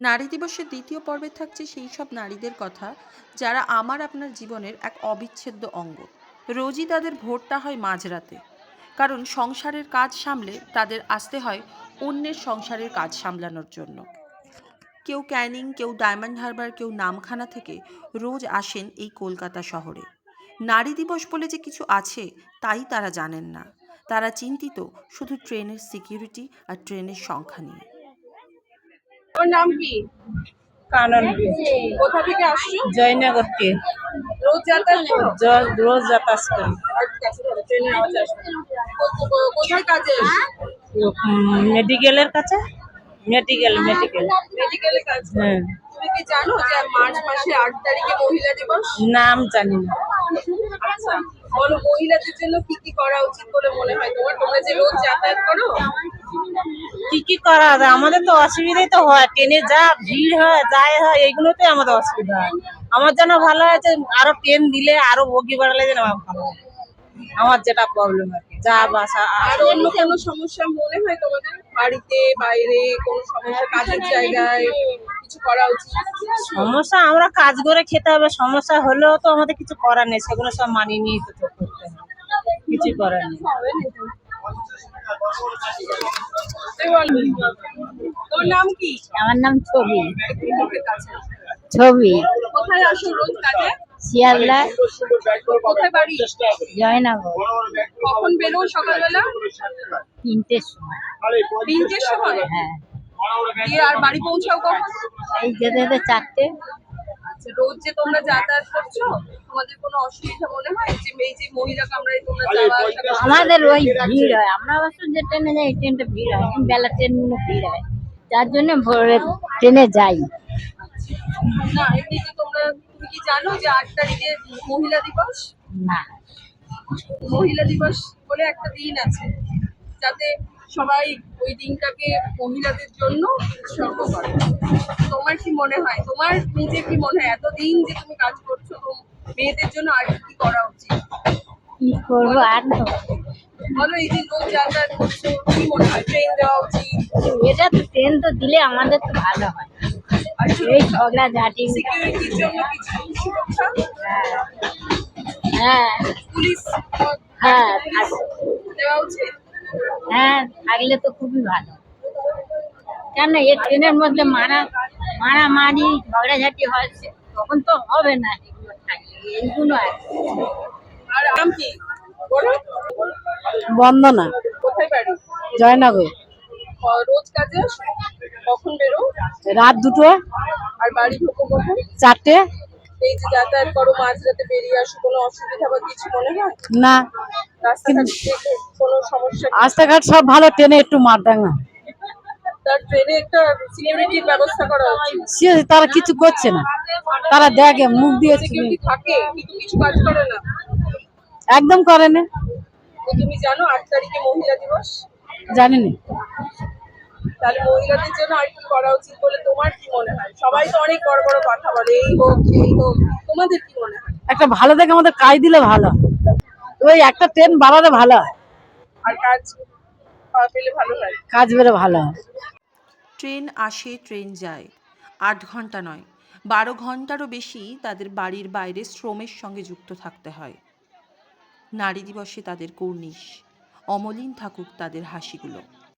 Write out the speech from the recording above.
নারী দিবসের দ্বিতীয় পর্বে থাকছে সেই সব নারীদের কথা, যারা আমার আপনার জীবনের এক অবিচ্ছেদ্য অঙ্গ। রোজই তাদের ভোরটা হয় মাঝরাতে। কারণ সংসারের কাজ সামলে তাদের আসতে হয় অন্যের সংসারের কাজ সামলানোর জন্য। কেউ ক্যানিং, কেউ ডায়মন্ড হারবার, কেউ নামখানা থেকে রোজ আসেন এই কলকাতা শহরে। নারী দিবস বলে যে কিছু আছে, তাই তারা জানেন না। তারা চিন্তিত শুধু ট্রেনের সিকিউরিটি আর ট্রেনের সংখ্যা নিয়ে। ওর নাম কি? কানন কোথা থেকে আসছো? জয়নগর থেকে রোজ যাতায়াত রোজ যাতায়াত করি। কোথায় কাজে মেডিকেলের কাছে? Medical medical. মেডিকেলে কাজ হ্যাঁ। তুমি কি জানো যে মার্চ মাসে আট তারিখে মহিলা দিবস? নাম জানি না। আচ্ছা। বলো মহিলাদের জন্য কি কি করা উচিত বলে মনে হয়? তোমার তোমরা যে রোজ যাতায়াত করো কি কি করা যায় আমাদের তো অসুবিধাই তো হয়। ট্রেনে যা ভিড় হয় যাই হয় এইগুলোতে আমাদের অসুবিধা হয়। আমার জন্য ভালো হয় যে আরও ট্রেন দিলে আরও বগি বাড়ালে যেন আমার ভালো হয়। আমার যেটা প্রবলেম আর কি যা বাসা আর অন্য কোনো সমস্যা মনে হয় তোমাদের? বাড়িতে বাইরে কোনো সমস্যা কাজের জায়গায় কিছু করা উচিত? সমস্যা আমরা কাজ করে খেতে হবে সমস্যা হলেও তো আমাদের কিছু করার নেই। সেগুলো সব মানিয়ে নিয়ে তো করতে হবে কিছু করার নেই। তোর নাম কি? আমার নাম ছবি। ছবি। কোথায় আসো রোজ কাজে? শিয়ালদা। কোথায় বাড়ি? জয়নগর। কখন বেরো সকালবেলা? তিনটের সময়। তিনটের সময়? হ্যাঁ। আর বাড়ি পৌঁছাও কখন? এই যেতে যেতে চারটে। রোজ যে তোমরা যাতায়াত করছ তোমাদের কোনো অসুবিধা মনে হয়? যে এই যে মহিলা কামরায় তোমরা যাওয়া আমাদের ওই ভিড় হয়। আমরা অবশ্য যে ট্রেনে যাই ট্রেনটা ভিড় হয়। বেলা ট্রেনগুলো ভিড় হয়। যার জন্য ভোরে ট্রেনে যাই। না এমনিতে তোমরা তুমি কি জানো যে আট তারিখে মহিলা দিবস? না। মহিলা দিবস বলে একটা দিন আছে। যাতে সবাই ওই দিনটাকে মহিলাদের জন্য উৎসর্গ করে। তোমার কি মনে হয়? তোমার নিজের কি মনে হয়? এতদিন যে তুমি কাজ করছ তো মেয়েদের জন্য আর কি করা উচিত? কি করব আর বলো এই যে লোক যাতায়াত করছ কি মনে হয়? ট্রেন দেওয়া উচিত? এটা তো ট্রেন তো দিলে আমাদের তো ভালো হয়। আর এই ঝগড়া ঝাঁটি। সিকিউরিটির জন্য কিছু সুরক্ষা? হ্যাঁ। পুলিশ হ্যাঁ দেওয়া উচিত? হ্যাঁ থাকলে তো খুবই ভালো। কেন এই ট্রেনের মধ্যে মারা মারামারি ঝগড়াঝাটি হয় সে- তখন তো হবে না এগুলো থাকলে এইগুলো আর কি। বন্দনা। জয়নগর। রোজ কাজে কখন বেরো? রাত দুটো। আর বাড়ি ঢোকো কখন? চারটে। এই যে যাতায়াত করো মাঝরাতে বেরিয়ে আসো কোনো অসুবিধা বা কিছু মনে হয়? না। রাস্তাঘাট সব ভালো ট্রেনে একটু মারদাঙ্গা তার ট্রেনে একটা ব্যবস্থা করা উচিত সে তারা কিছু করছে না। তারা দেখে মুখ দিয়ে সিকিউরিটি থাকে কিন্তু কিছু কাজ করে না। একদম করে না। তুমি জানো আট তারিখে মহিলা দিবস। জানি না তাহলে মহিলাদের জন্য আর কি করা উচিত বলে তোমার কি মনে হয়? সবাই তো অনেক বড় বড় কথা বলে এই হোক হোক। তোমাদের কি মনে হয়? একটা ভালো দেখে আমাদের কাজ দিলে ভালো। হয়। ওই একটা ট্রেন বাড়ালে ভালো হয়। আর কাজ পেলে ভালো হয়। কাজ বেড়ে ভালো হয়। ট্রেন আসে ট্রেন যায়। আট ঘণ্টা নয় বারো ঘন্টারও বেশি তাদের বাড়ির বাইরে শ্রমের সঙ্গে যুক্ত থাকতে হয়। নারী দিবসে তাদের কর্নিশ অমলিন থাকুক তাদের হাসিগুলো।